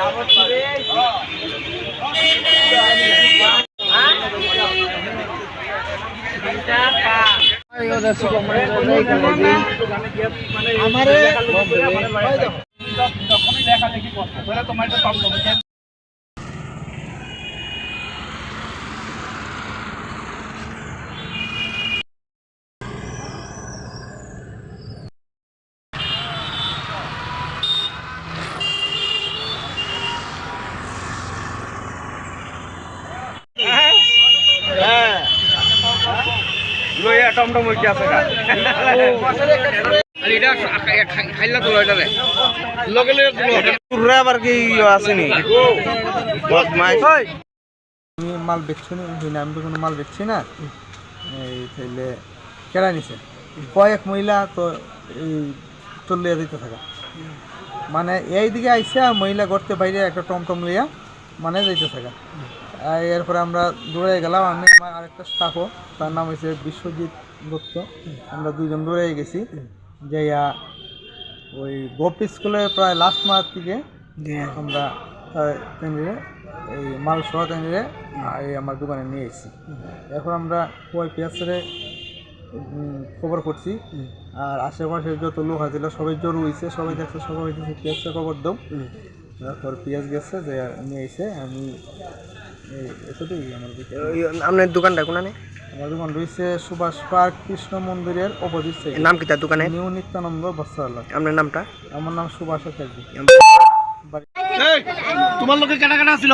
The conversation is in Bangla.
লইয়া টমটম হইতে আছে গা। আর তো এটা কি আসেনি বদমাইশ আমি মাল বেচছি না আমি তো কোনো মাল বেচছি না। এই তাইলে কেরা নিছে? কয়েক মহিলা তো এই চলিয়ে দিতে থাকা। মানে এই দিকে আইসে মহিলা করতে বাইরে একটা টমটম লইয়া মানে যাইতে থাকা। এরপরে আমরা দৌড়ে গেলাম আমি আমার আরেকটা স্টাফও তার নাম হয়েছে বিশ্বজিৎ দত্ত। আমরা দুইজন দৌড়ে গেছি। যাইয়া ওই গোপ স্কুলের প্রায় লাস্ট মাস থেকে আমরা তেমনি এই মাল সহ তেমনি এই আমার দোকানে নিয়ে এসেছি। এখন আমরা কয় পেঁয়াজের খবর করছি। আর আশেপাশে যত লোক আছিল সবাই জোর হয়েছে সবাই দেখছে সবাই পেঁয়াজটা খবর দাও। তারপর পেঁয়াজ গেছে যে নিয়ে এসে আমি এতটাই আমার। আপনার দোকানটা কোনানে আমার দোকান রয়েছে সুভাষ পার্ক কৃষ্ণ মন্দিরের অপোজিট সাইড। নাম কি তার দোকানে? নিউ নিত্যানন্দ বস্ত্রালয়। আপনার নামটা? আমার নাম সুভাষ থাকবে তোমার লোকে কেটা কেটা ছিল